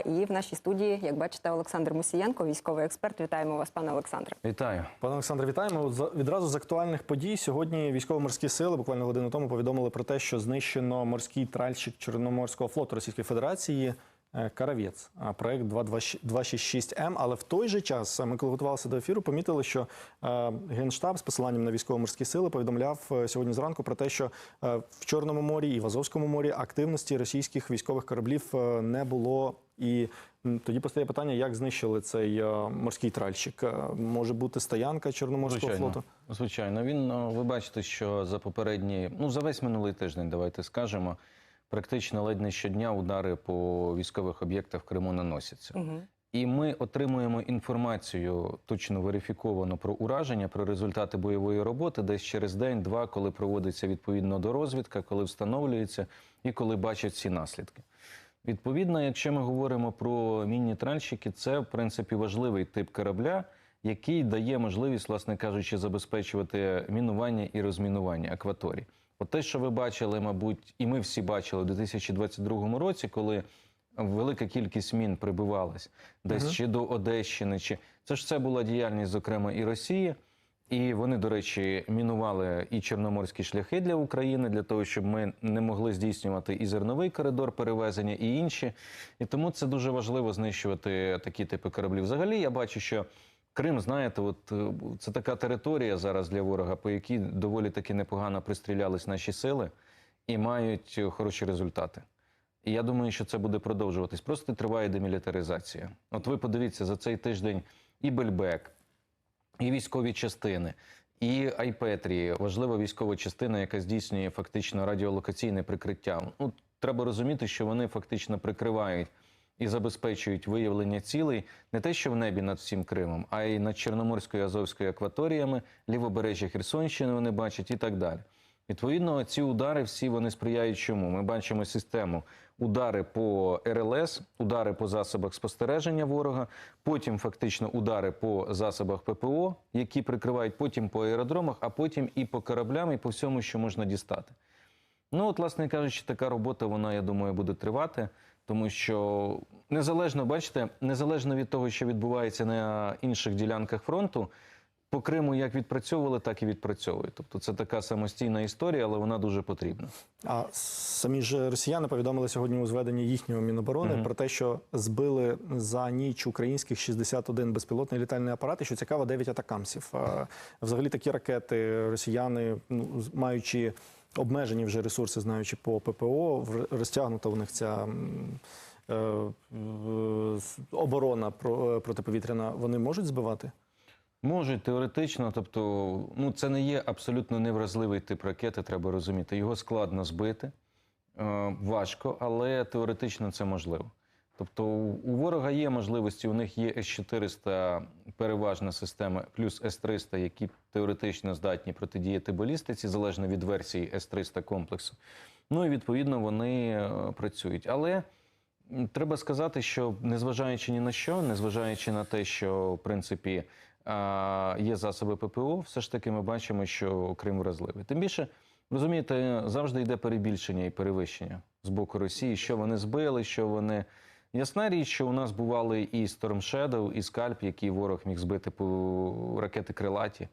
І в нашій студії, як бачите, Олександр Мусієнко, військовий експерт. Вітаємо вас, пане Олександре. Вітаю. Пане Олександре, вітаємо. За- Відразу з актуальних подій сьогодні військово-морські сили буквально годину тому повідомили про те, що знищено морський тральщик Чорноморського флоту Російської Федерації е, Каравець, а проект 266М. Але в той же час ми, коли готувалися до ефіру, помітили, що е, генштаб з посиланням на військово-морські сили повідомляв е, сьогодні зранку про те, що в Чорному морі і в Азовському морі активності російських військових кораблів не було. І тоді постає питання, як знищили цей е, морський тральщик. Е, Може бути стоянка Чорноморського флоту? Звичайно, він ну, ви бачите, що за попередні, ну за весь минулий тиждень, давайте скажемо, практично ледь не щодня удари по військових об'єктах в Криму наносяться. І ми отримуємо інформацію точно верифіковану про ураження, про результати бойової роботи десь через день-два, коли проводиться відповідно до розвідка, коли встановлюється і коли бачать всі наслідки. Відповідно, якщо ми говоримо про мінні тральщики, це в принципі важливий тип корабля, який дає можливість, власне кажучи, забезпечувати мінування і розмінування акваторій. От те, що ви бачили, мабуть, і ми всі бачили у 2022 році, коли велика кількість мін прибивалась десь чи до Одещини, чи це ж це була діяльність, зокрема, і Росії. І вони, до речі, мінували і чорноморські шляхи для України для того, щоб ми не могли здійснювати і зерновий коридор перевезення, і інші. І тому це дуже важливо знищувати такі типи кораблів. Взагалі, я бачу, що Крим, знаєте, от е, це така територія зараз для ворога, по якій доволі таки непогано пристрілялись наші сили і мають хороші результати. І я думаю, що це буде продовжуватись. Просто триває демілітаризація. От ви подивіться за цей тиждень і Бельбек, і військові частини, і Айпетрі, важлива військова частина, яка здійснює фактично радіолокаційне прикриття. Ну, треба розуміти, що вони фактично прикривають і забезпечують виявлення цілей не те, що в небі над всім Кримом, а й над Чорноморською Азовською акваторіями, лівобережжя Херсонщини вони бачать і так далі. Відповідно, ці удари всі вони сприяють чому? Ми бачимо систему удари по РЛС, удари по засобах спостереження ворога, потім фактично удари по засобах ППО, які прикривають потім по аеродромах, а потім і по кораблям, і по всьому, що можна дістати. Ну, от, власне кажучи, така робота, вона, я думаю, буде тривати, тому що незалежно, бачите, незалежно від того, що відбувається на інших ділянках фронту, по Криму як відпрацьовували, так і відпрацьовують. Тобто це така самостійна історія, але вона дуже потрібна. А самі ж росіяни повідомили сьогодні у зведенні їхнього міноборони про те, що збили за ніч українських 61 безпілотний літальний апарат, і що цікаво, 9 атакамсів. А, взагалі такі ракети росіяни, ну, маючи обмежені вже ресурси, знаючи по ППО, розтягнута у них ця. е, Оборона е, протиповітряна, вони можуть збивати? Можуть теоретично, тобто, ну це не є абсолютно невразливий тип ракети, треба розуміти. Його складно збити, е, важко, але теоретично це можливо. Тобто, у ворога є можливості, у них є С-400 переважна система, плюс С-300, які теоретично здатні протидіяти балістиці, залежно від версії С-300 комплексу. Ну і відповідно вони е, працюють. Але Треба сказати, що незважаючи ні на що, незважаючи на те, що в принципі є засоби ППО, все ж таки ми бачимо, що Крим вразливий. Тим більше, розумієте, завжди йде перебільшення і перевищення з боку Росії, що вони збили, що вони. Ясна річ, що у нас бували і Storm Shadow, і скальп, який ворог міг збити по ракети крилаті.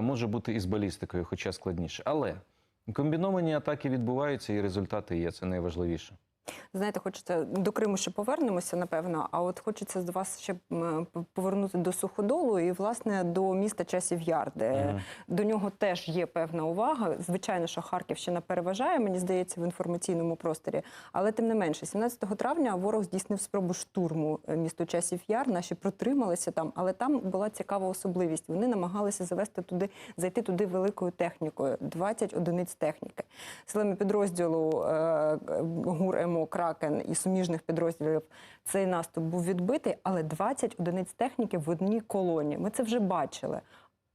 Може бути і з балістикою, хоча складніше. Але комбіновані атаки відбуваються, і результати є. Це найважливіше. Знаєте, хочеться до Криму ще повернемося, напевно. А от хочеться з вас ще повернути до суходолу і власне до міста Часів Яр, де до нього теж є певна увага. Звичайно, що Харківщина переважає, мені здається, в інформаційному просторі. Але тим не менше, 17 травня ворог здійснив спробу штурму е, місту Часів Яр. Наші протрималися там, але там була цікава особливість. Вони намагалися завести туди, зайти туди великою технікою. 20 одиниць техніки. Силами підрозділу е, ГУР МО Кракен і суміжних підрозділів цей наступ був відбитий, але 20 одиниць техніки в одній колоні. Ми це вже бачили.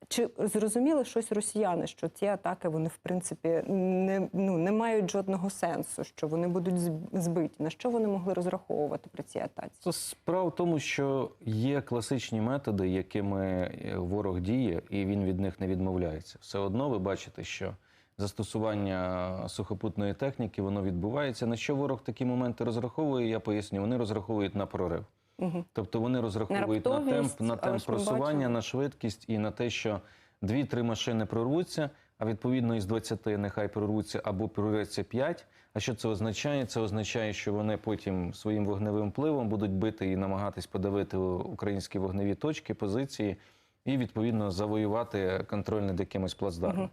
Чи зрозуміли щось росіяни, що ці атаки вони в принципі не, ну, не мають жодного сенсу, що вони будуть збиті? На що вони могли розраховувати при цій атаці? Справа в тому, що є класичні методи, якими е, ворог діє, і він від них не відмовляється. Все одно ви бачите, що застосування сухопутної техніки, воно відбувається. На що ворог такі моменти розраховує? Я поясню. Вони розраховують на прорив. Угу. Тобто вони розраховують на, темп, на темп просування, на швидкість і на те, що дві-три машини прорвуться, а відповідно із 20 нехай прорвуться або прорветься 5. А що це означає? Це означає, що вони потім своїм вогневим впливом будуть бити і намагатись подавити українські вогневі точки, позиції і відповідно завоювати контроль над якимось плацдармом.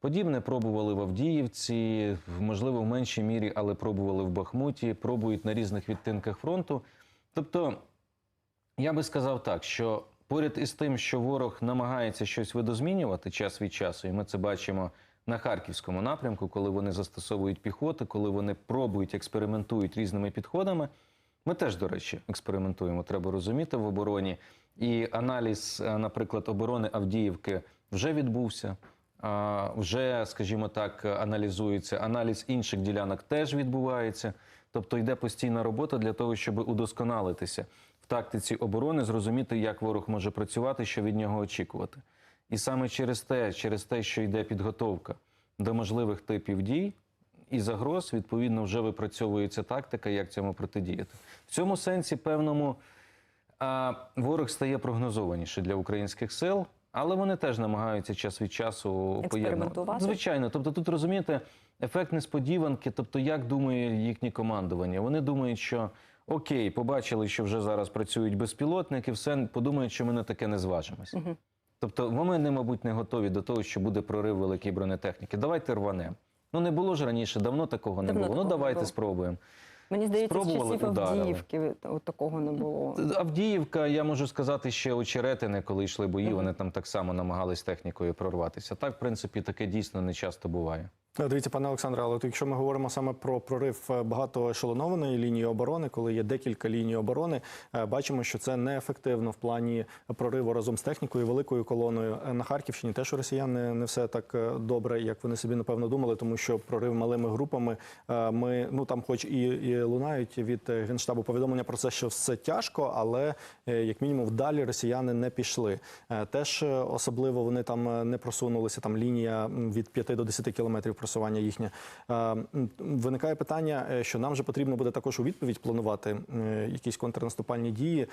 Подібне пробували в Авдіївці, можливо, в меншій мірі, але пробували в Бахмуті, пробують на різних відтинках фронту. Тобто, я би сказав так, що поряд із тим, що ворог намагається щось видозмінювати час від часу, і ми це бачимо на харківському напрямку, коли вони застосовують піхоту, коли вони пробують, експериментують різними підходами. Ми теж, до речі, експериментуємо, треба розуміти в обороні. І аналіз, е, наприклад, оборони Авдіївки вже відбувся. Вже, скажімо так, аналізується. Аналіз інших ділянок теж відбувається. Тобто йде постійна робота для того, щоб удосконалитися в тактиці оборони, зрозуміти, як ворог може працювати, що від нього очікувати. І саме через те, через те, що йде підготовка до можливих типів дій і загроз, відповідно, вже випрацьовується тактика, як цьому протидіяти. В цьому сенсі, певному, ворог стає прогнозованіше для українських сил, але вони теж намагаються час від часу поєднувати. Звичайно, тобто тут розумієте, ефект несподіванки, тобто як думає їхнє командування. Вони думають, що окей, побачили, що вже зараз працюють безпілотники, все подумають, що ми на таке не зважимось. Тобто вони, мабуть, не готові до того, що буде прорив великої бронетехніки. Давайте рванемо. Ну не було ж раніше, давно такого не Давно було. такого Ну давайте було. спробуємо. Мені здається, з часів ударили. Авдіївки от такого не було. Авдіївка, я можу сказати, ще очеретини, коли йшли бої, вони там так само намагались технікою прорватися. Так, в принципі, таке дійсно не часто буває. Дивіться, пане Олександре, але якщо ми говоримо саме про прорив е, багатоешелонованої лінії оборони, коли є декілька ліній оборони, е, бачимо, що це неефективно в плані прориву разом з технікою, великою колоною. Е, На Харківщині теж у росіян не, все так добре, як вони собі напевно думали, тому що прорив малими групами. Ми ну там, хоч і, і лунають від генштабу повідомлення про це, що все тяжко, але як мінімум вдалі росіяни не пішли. Теж особливо вони там не просунулися. Там лінія від 5 до 10 кілометрів просування їхнє. Е, Виникає питання, е, що нам же потрібно буде також у відповідь планувати е, якісь контрнаступальні дії.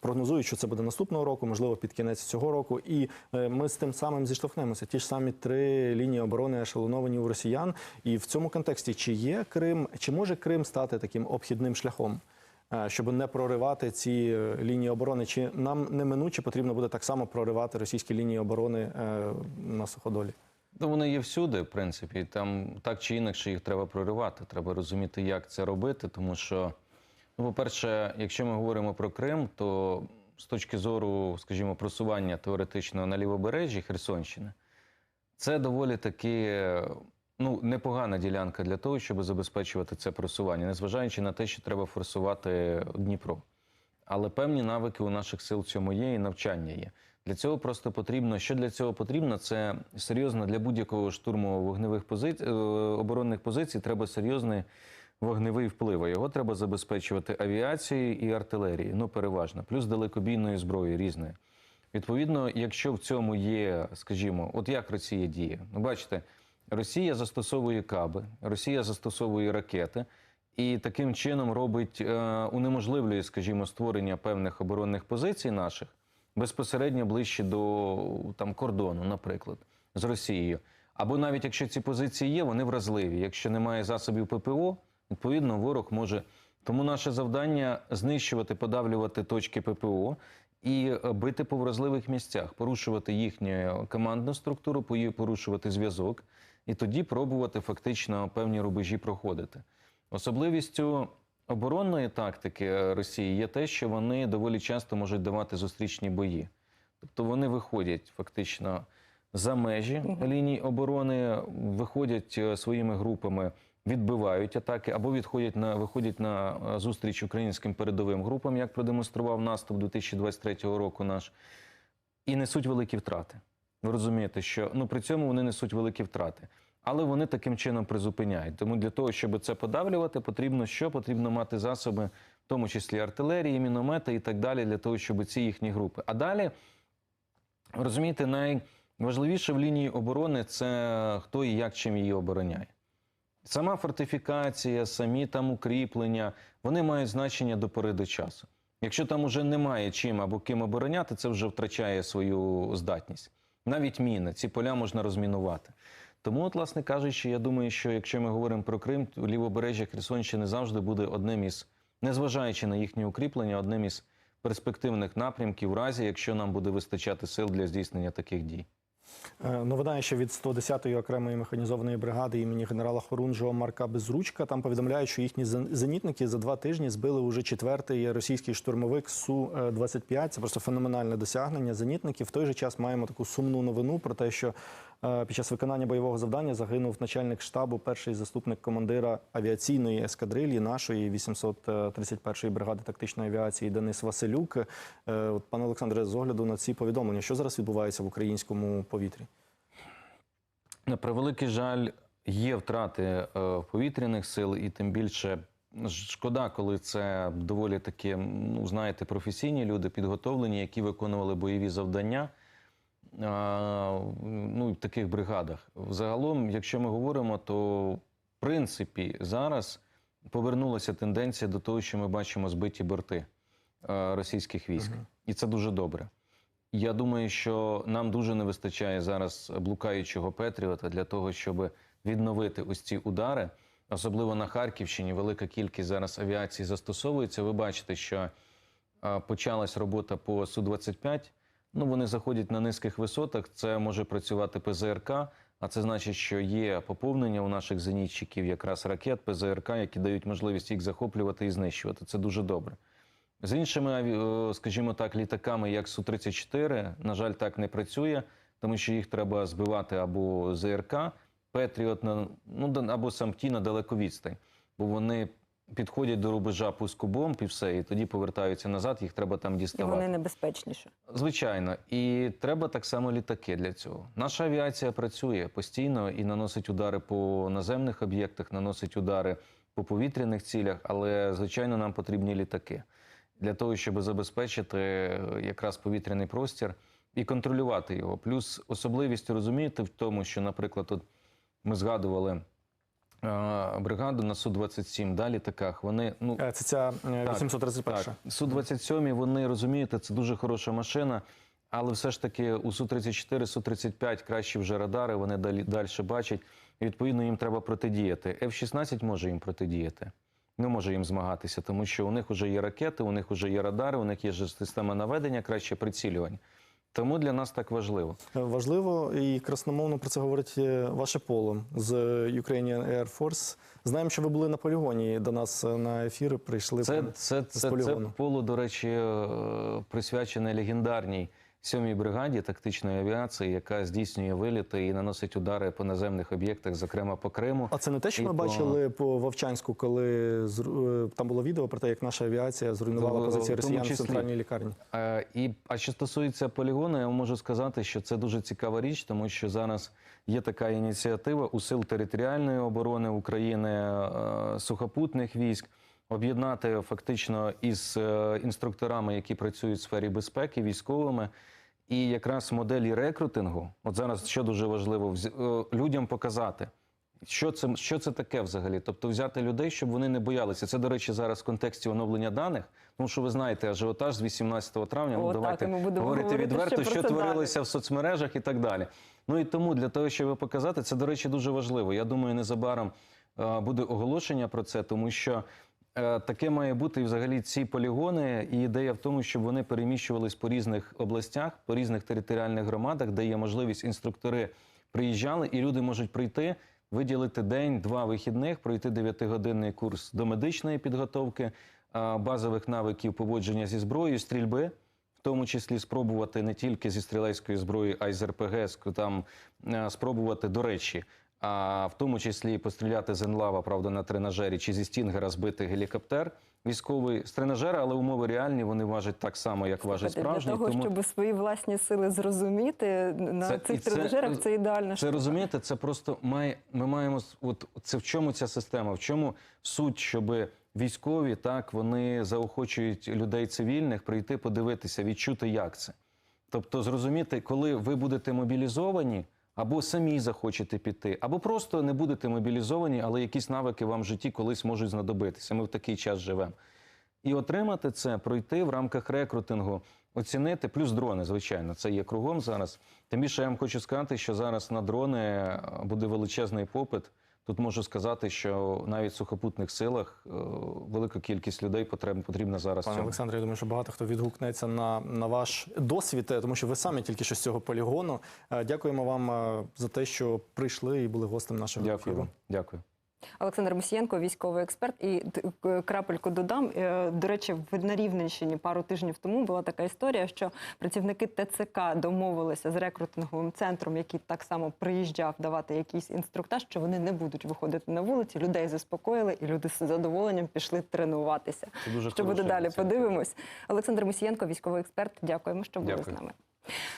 Прогнозують, що це буде наступного року, можливо, під кінець цього року. І ми з тим самим зіштовхнемося. Ті ж самі три лінії оборони ешелоновані у росіян. І в цьому контексті чи є Крим, чи може Крим стати таким обхідним шляхом? Щоб не проривати ці лінії оборони, чи нам неминуче потрібно буде так само проривати російські лінії оборони на суходолі? Ну, вони є всюди, в принципі. Там так чи інакше їх треба проривати. Треба розуміти, як це робити. Тому що, ну, по-перше, якщо ми говоримо про Крим, то з точки зору, скажімо, просування теоретично на лівобережжі Херсонщини, це доволі таки ну, непогана ділянка для того, щоб забезпечувати це просування, незважаючи на те, що треба форсувати Дніпро. Але певні навики у наших сил в цьому є і навчання є. Для цього просто потрібно. Що для цього потрібно? Це серйозно для будь-якого штурму вогневих позицій оборонних позицій. Треба серйозний вогневий вплив. Його треба забезпечувати авіацією і артилерією, ну переважно, плюс далекобійною зброєю різною. Відповідно, якщо в цьому є, скажімо, от як Росія діє, ну бачите, Росія застосовує каби, Росія застосовує ракети. І таким чином робить е, унеможливлює, скажімо, створення певних оборонних позицій наших безпосередньо ближче до там кордону, наприклад, з Росією. Або навіть якщо ці позиції є, вони вразливі. Якщо немає засобів ППО, відповідно ворог може. Тому наше завдання знищувати, подавлювати точки ППО і е, бити по вразливих місцях, порушувати їхню командну структуру, порушувати зв'язок, і тоді пробувати фактично певні рубежі проходити. Особливістю оборонної тактики е, Росії є те, що вони доволі часто можуть давати зустрічні бої. Тобто вони виходять фактично за межі ліній оборони, виходять е, своїми групами, відбивають атаки або відходять на виходять на е, зустріч українським передовим групам, як продемонстрував наступ 2023 року наш, і несуть великі втрати. Ви розумієте, що ну при цьому вони несуть великі втрати. Але вони таким чином призупиняють. Тому для того, щоб це подавлювати, потрібно що? Потрібно мати засоби, в тому числі артилерії, міномети і так далі, для того, щоб ці їхні групи. А далі, розумієте, Важливіше в лінії оборони це хто і як чим її обороняє. Сама фортифікація, самі там укріплення, вони мають значення до пори до часу. Якщо там уже немає чим або ким обороняти, це вже втрачає свою здатність. Навіть міни, ці поля можна розмінувати. Тому, от, власне кажучи, я думаю, що якщо ми говоримо про Крим, то лівобережжя Херсонщини завжди буде одним із, незважаючи на їхні укріплення, одним із перспективних напрямків, в разі, якщо нам буде вистачати сил для здійснення таких дій. Е, Новина ще від 110-ї окремої механізованої бригади імені генерала Хорунжого Марка Безручка. Там повідомляють, що їхні зенітники за два тижні збили уже четвертий російський штурмовик Су-25. Це просто феноменальне досягнення зенітників. В той же час маємо таку сумну новину про те, що е, під час виконання бойового завдання загинув начальник штабу, перший заступник командира авіаційної ескадрильї нашої 831-ї бригади тактичної авіації Денис Василюк. Е, От, пане Олександре, з огляду на ці повідомлення, що зараз відбувається в українському повітрі? На превеликий жаль, є втрати е, повітряних сил, і тим більше шкода, коли це доволі такі, ну знаєте, професійні люди, підготовлені, які виконували бойові завдання. Ну, в таких бригадах. Взагалом, якщо ми говоримо, то в принципі зараз повернулася тенденція до того, що ми бачимо збиті борти російських військ, і це дуже добре. Я думаю, що нам дуже не вистачає зараз блукаючого Петріота для того, щоб відновити ось ці удари. Особливо на Харківщині велика кількість зараз авіації застосовується. Ви бачите, що почалась робота по Су-25. Ну, вони заходять на низьких висотах. Це може працювати ПЗРК, а це значить, що є поповнення у наших зенітчиків, якраз ракет ПЗРК, які дають можливість їх захоплювати і знищувати. Це дуже добре. З іншими, е, скажімо так, літаками, як Су-34, на жаль, так не працює, тому що їх треба збивати або ЗРК, Петріот на ну або самті на далеку відстань, бо вони підходять до рубежа пуску бомб і все, і тоді повертаються назад. Їх треба там І вони небезпечніші. Звичайно, і треба так само літаки для цього. Наша авіація працює постійно і наносить удари по наземних об'єктах, наносить удари по повітряних цілях, але звичайно нам потрібні літаки для того, щоб забезпечити е, якраз повітряний простір і контролювати його. Плюс особливість розумієте в тому, що, наприклад, от ми згадували. Е, Бригаду на Су-27, да, літаках, вони ну Е, Це ця е, Так, 831. так, Су-27, вони розумієте, це дуже хороша машина, але все ж таки у Су-34, Су-35 кращі вже радари, вони далі, далі бачать, і відповідно їм треба протидіяти. F-16 може їм протидіяти, не може їм змагатися, тому що у них вже є ракети, у них вже є радари, у них є ж система наведення, краще прицілювання. Тому для нас так важливо. Важливо і красномовно про це говорить е, ваше поло з Ukrainian Air Force. Знаємо, що ви були на полігоні до нас е, на ефір. Прийшли Це, це, з це, це полігону. поло, до речі, е, присвячене легендарній сьомій бригаді тактичної авіації, яка здійснює виліти і наносить удари по наземних об'єктах, зокрема по Криму. А це не те, що І ми по- бачили по Вовчанську, коли е, там було відео про те, як наша авіація зруйнувала В- позиції в росіян в числі. центральній лікарні. Е, І, а що стосується полігону, я можу сказати, що це дуже цікава річ, тому що зараз є така ініціатива у сил територіальної оборони України, е, сухопутних військ. Об'єднати фактично із інструкторами, які працюють в сфері безпеки, військовими, і якраз моделі рекрутингу. От зараз що дуже важливо, е, людям показати, що це, що це таке взагалі? Тобто взяти людей, щоб вони не боялися. Це, до речі, зараз в контексті оновлення даних. Тому що ви знаєте, ажіотаж з 18 травня. О, ну давайте будемо говорити говорити відверто, що творилося в соцмережах і так далі. Ну і тому для того, щоб показати, це, до речі, дуже важливо. Я думаю, незабаром е, буде оголошення про це, тому що. Е, Таке має бути і взагалі ці полігони. І ідея в тому, щоб вони переміщувались по різних областях, по різних територіальних громадах, де є можливість інструктори приїжджали, і люди можуть прийти, виділити день, два вихідних, пройти 9-годинний курс до медичної підготовки, базових навиків поводження зі зброєю, стрільби. В тому числі спробувати не тільки зі стрілецької зброї, а й з РПГ, там е, спробувати, до речі, а в тому числі постріляти з енлава, правда, на тренажері чи зі стінгера збити гелікоптер військовий з тренажера, але умови реальні, вони важать так само, як важать справжні. Для того, тому... щоб свої власні сили зрозуміти на Це- цих тренажерах, це ідеально. Це розумієте, це просто має. Ми маємо от це в чому ця система? В чому суть, щоб військові так вони заохочують людей цивільних прийти подивитися, відчути, як це. Тобто, зрозуміти, коли ви будете мобілізовані, або самі захочете піти, або просто не будете мобілізовані, але якісь навики вам в житті колись можуть знадобитися. Ми в такий час живемо. І отримати це, пройти в рамках рекрутингу, оцінити, плюс дрони, звичайно, це є кругом зараз. Тим більше я вам хочу сказати, що зараз на дрони е, буде величезний попит. Тут можу сказати, що навіть в сухопутних силах е, велика кількість людей потрібна, зараз. Пане. Олександре, я думаю, що багато хто відгукнеться на, на ваш досвід, е, тому що ви самі тільки що з цього полігону. Е, Дякуємо вам за те, що прийшли і були гостем нашого Дякую ефіру. Дякую. Олександр Мусієнко, військовий експерт. І крапельку додам. Е, До речі, в- на Рівненщині пару тижнів тому була така історія, що працівники ТЦК домовилися з рекрутинговим центром, який так само приїжджав давати якийсь інструктаж, що вони не будуть виходити на вулиці. Людей заспокоїли, і люди з задоволенням пішли тренуватися. Це дуже Що буде далі? Подивимось. Олександр Мусієнко, військовий експерт. Дякуємо, що були Дякую. з нами.